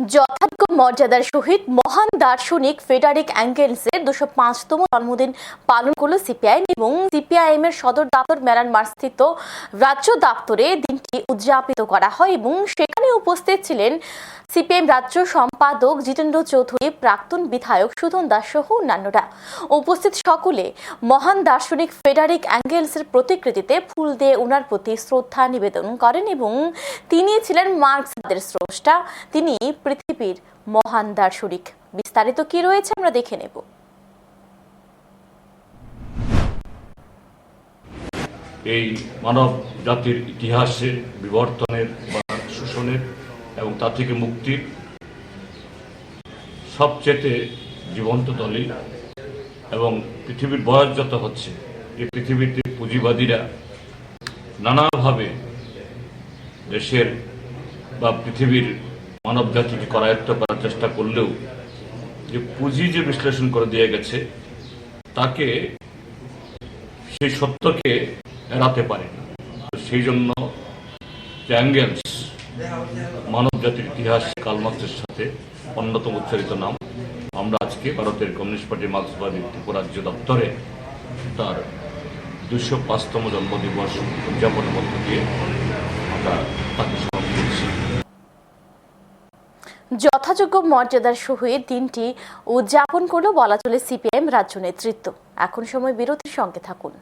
মর্যাদার সহিত মহান দার্শনিক ফেডারিক অ্যাঙ্গেলসের দুশো পাঁচতম জন্মদিন পালন করল সিপিআইএম এবং সিপিআইএম এর সদর দপ্তর ম্যারানমার স্থিত রাজ্য দপ্তরে দিনটি উদযাপিত করা হয় এবং সেখানে উপস্থিত ছিলেন সিপিএম রাজ্য সম্পাদক জিতেন্দ্র চৌধুরী, প্রাক্তন বিধায়ক সুধন দাস সহ অন্যান্যরা। উপস্থিত সকলে মহান দার্শনিক ফেডারিক অ্যাঙ্গেলসের প্রতিকৃতিতে ফুল দিয়ে ওনার প্রতি শ্রদ্ধা নিবেদন করেন এবং তিনি ছিলেন মার্কসদের স্রষ্টা। তিনি পৃথিবীর মহান দার্শনিক। বিস্তারিত কি রয়েছে আমরা দেখে নেব। এই মানব জাতির ইতিহাসের বিবর্তনের বা শোষণের এবং তা থেকে মুক্তির সবচেয়ে জীবন্ত দলিল এবং পৃথিবীর বয়স যত হচ্ছে, এই পৃথিবীতে পুঁজিবাদীরা নানাভাবে দেশের বা পৃথিবীর মানব জাতিকে করায়ত্ত করার চেষ্টা করলেও যে পুঁজি যে বিশ্লেষণ করে দিয়ে গেছে, তাকে সেই সত্যকে এড়াতে পারে না। সেই জন্য যে মানব জাতির ইতিহাস কালমার্ক্সের সাথে অন্যতম উচ্চারিত নাম। আমরা আজকে ভারতের কমিউনিস্ট পার্টি মার্ক্সবাদী ত্রিপুরাজ্য দপ্তরে তার দুশো পাঁচতম জন্মদিবস উদযাপনের মধ্য দিয়ে আমরা তাকে যথাযোগ্য মর্যাদার সহিত দিনটি উদযাপন করল বলা চলে সিপিআইএম রাজ্য নেতৃত্ব। এখন সময় বিরতির সঙ্গে থাকুন।